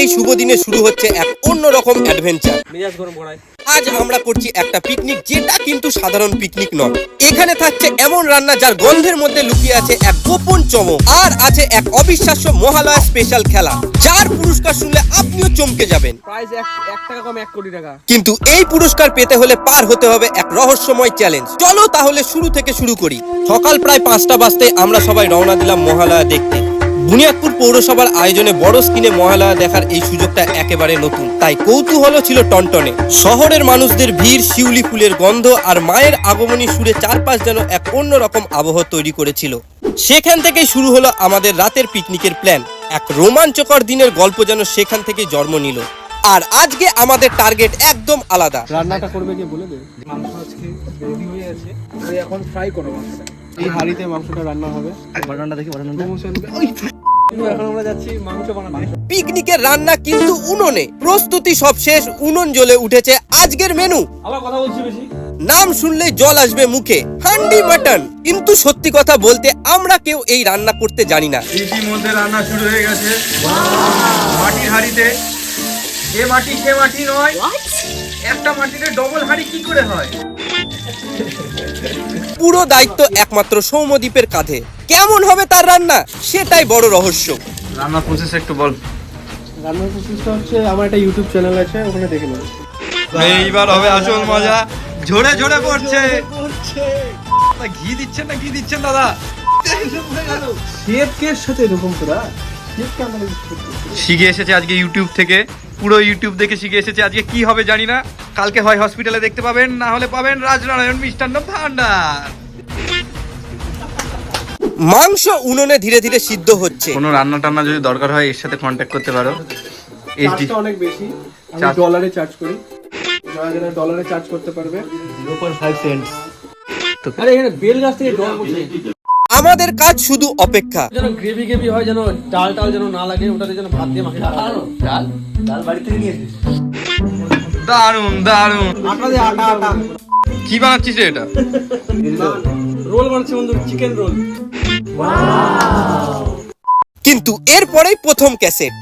এই শুভ দিনে শুরু হচ্ছে এক অন্যরকম অ্যাডভেঞ্চার মেজাজ গরম করায়। আজ আমরা করছি একটা পিকনিক যেটা কিন্তু সাধারণ পিকনিক নয়। এখানে থাকছে এমন রান্না যার গন্ধের মধ্যে লুকিয়ে আছে এক গোপন চমক আর আছে এক অবিশ্বাস্য মহালয়া স্পেশাল খেলা। যার পুরস্কার শুনলে আপনিও চমকে যাবেন। প্রাইস এক এক টাকা কম এক কোটি টাকা। কিন্তু এই পুরস্কার পেতে হলে পার হতে হবে এক রহস্যময় চ্যালেঞ্জ চলো তাহলে শুরু থেকে শুরু করি। সকাল প্রায় পাঁচটা বাজতে আমরা সবাই রওনা দিলাম মহালয়া দেখতে। বুনিয়াদপুর পৌরসভার আয়োজনে বড় স্ক্রিনে মহালয়া দেখার এই সুযোগটা একেবারে নতুন। তাই কৌতূহল ছিল টনটনে। শহরের মানুষদের ভিড় শিউলি ফুলের গন্ধ আর মায়ের আগমনী সুরে চারপাশ যেন এক অন্যরকম আবহ তৈরি করেছিল। সেখান থেকেই শুরু হলো আমাদের রাতের পিকনিকের প্ল্যান। এক রোমাঞ্চকর দিনের গল্প যেন সেখান থেকে জন্ম নিল। আর আজকে আমাদের টার্গেট একদম আলাদা। রান্নাটা করবে কে বলে দে। মাংস আজকে রেডি হয়ে আছে। এখন ফ্রাই করো মাংস এই হাঁড়িতে মাংসটা রান্না হবে। বাটনটা দেখি বাটনটা প্রমোশন এখন আমরা যাচ্ছি মাংস বানাতে পিকনিকের রান্না কিন্তু উনুনে। প্রস্তুতি সব শেষ উনুন জ্বলে উঠেছে আজকের মেনু। আবার কথা বলছি বেশি। নাম শুনলেই জল আসবে মুখে হান্ডি মাটন। কিন্তু সত্যি কথা বলতে আমরা কেউ এই রান্না করতে জানি না। ইতিমধ্যে রান্না শুরু হয়ে গেছে। মাটির হাঁড়িতে। এ মাটি সে মাটি নয়। একটা মাটিতে ডবল হাঁড়ি কি করে হয়? পুরো দায়িত্ব একমাত্র সৌমদ্বীপের কাঁধে। কেমন হবে তার রান্না? সেটাই বড় রহস্য। রান্নার প্রসেস একটু বল। রান্নার প্রসেসটা হচ্ছে আমার একটা ইউটিউব চ্যানেল আছে ওখানে দেখে নেব। এইবার হবে আসল মজা। ঝরে ঝরে পড়ছে। ঘি দিচ্ছেন না ঘি দিচ্ছেন দাদা? শেফ কে সাথে এরকম তোরা শিখে এসেছে আজকে ইউটিউব থেকে। পুরো ইউটিউব দেখে শিখে এসেছে আজকে কি হবে জানি না। কালকে হয় হসপিটালে দেখতে পাবেন না হলে পাবেন রাজনারায়ণ মিষ্টান্ন ভান্ডার মাংস উনুনে ধীরে ধীরে সিদ্ধ হচ্ছে। কোনো রান্না টান্না যদি দরকার হয় এর সাথে কন্ট্যাক্ট করতে পারো। চার্জটা অনেক বেশি। আমি ডলারে চার্জ করি। যারা ডলারে চার্জ করতে পারবে। 0.5 সেন্ট আরে এখানে বেল গাছ থেকে জল পড়ছে। আমাদের কাজ শুধু অপেক্ষা। যেন গ্রেভি গ্রেভি হয় যেন ডাল টাল যেন না লাগে ওটাতে যেন ভাত দিয়ে মাখিয়ে ডাল? ডাল বাড়ি থেকে নিয়ে দারুণ দারুণ আটা দিয়ে আটা আটা। কি বানাচ্ছিস রে এটা? রোল বানাচ্ছে বন্ধু চিকেন রোল। কিন্তু এরপরেই প্রথম ক্যাসেট।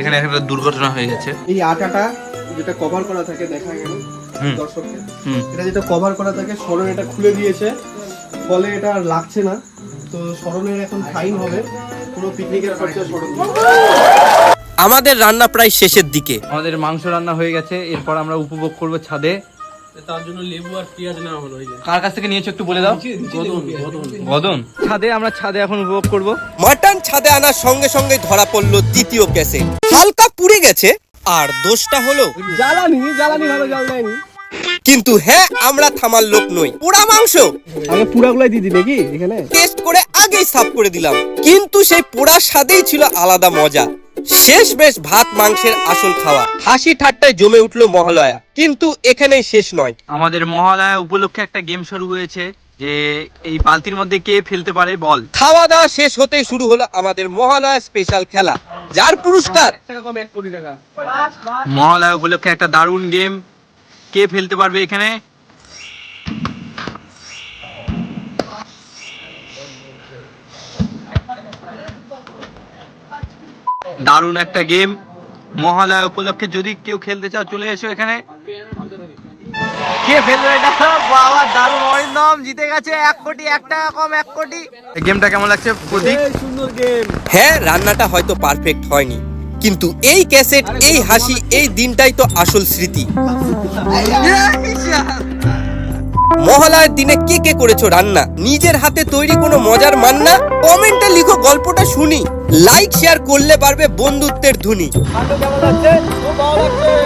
এখানে একটা দুর্ঘটনা হয়ে গেছে। এই আটাটা যেটা কভার করা থাকে দেখা গেল হুম। দর্শককে। এটা যেটা কভার করা থাকে স্মরণ এটা খুলে দিয়েছে। ফলে এটা আর লাগছে না। তো স্মরণের এখন ফাইন হবে। পুরো পিকনিকের খরচা স্মরণ আমাদের রান্না প্রায় শেষের দিকে। আমাদের মাংস রান্না হয়ে গেছে এরপর আমরা উপভোগ করব ছাদে। তার জন্য লেবু আর পেঁয়াজ নেওয়া হলো কার কাছ থেকে নিয়েছো একটু বলে দাও? গদন। ছাদে আমরা ছাদে এখন উপভোগ করব। মাটন ছাদে আনার সঙ্গে সঙ্গে ধরা পড়ল দ্বিতীয় ক্যাসেট হালকা পুড়ে গেছে আর দোষটা হলো। জ্বালানি জ্বালানি ভালো জাল দেয়নি। কিন্তু হ্যাঁ আমরা থামার লোক নই। পোড়া মাংস। আগে পুরাগুলাই দিদি নাকি এখানে? টেস্ট করে আগেই সাফ করে দিলাম। কিন্তু সেই পোড়ার স্বাদেই ছিল আলাদা মজা। শেষ বেশ ভাত মাংসের আসল খাওয়া। হাসি ঠাট্টায় জমে উঠল মহালয়া। কিন্তু এখানেই শেষ নয়। আমাদের মহালয়া উপলক্ষে একটা গেম শুরু হয়েছে যে এই বালতির মধ্যে কে ফেলতে পারে বল। খাওয়া দাওয়া শেষ হতেই শুরু হলো আমাদের মহালয়া স্পেশাল খেলা। যার পুরস্কার? মহালয়া উপলক্ষে একটা দারুণ গেম। কে ফেলতে পারবে এখানে? দারুণ একটা গেম। মহালয়া উপলক্ষে যদি কেউ খেলতে চাও চলে এসো এখানে। কে ফেলবে এটা? বাবা দারুণ অরিন্দম জিতে গেছে এক কোটি এক টাকা কম এক কোটি। গেমটা কেমন লাগছে প্রতীক সুন্দর গেম। হ্যাঁ রান্নাটা হয়তো পারফেক্ট হয়নি। কিন্তু এই ক্যাসেট এই হাসি এই দিনটাই তো আসল স্মৃতি। মহালয়ার দিনে কে কে করেছ রান্না? নিজের হাতে তৈরি কোনো মজার মান্না? কমেন্টে লিখো গল্পটা শুনি। লাইক শেয়ার করলে পারবে বন্ধুত্বের ধুনি কেমন আছে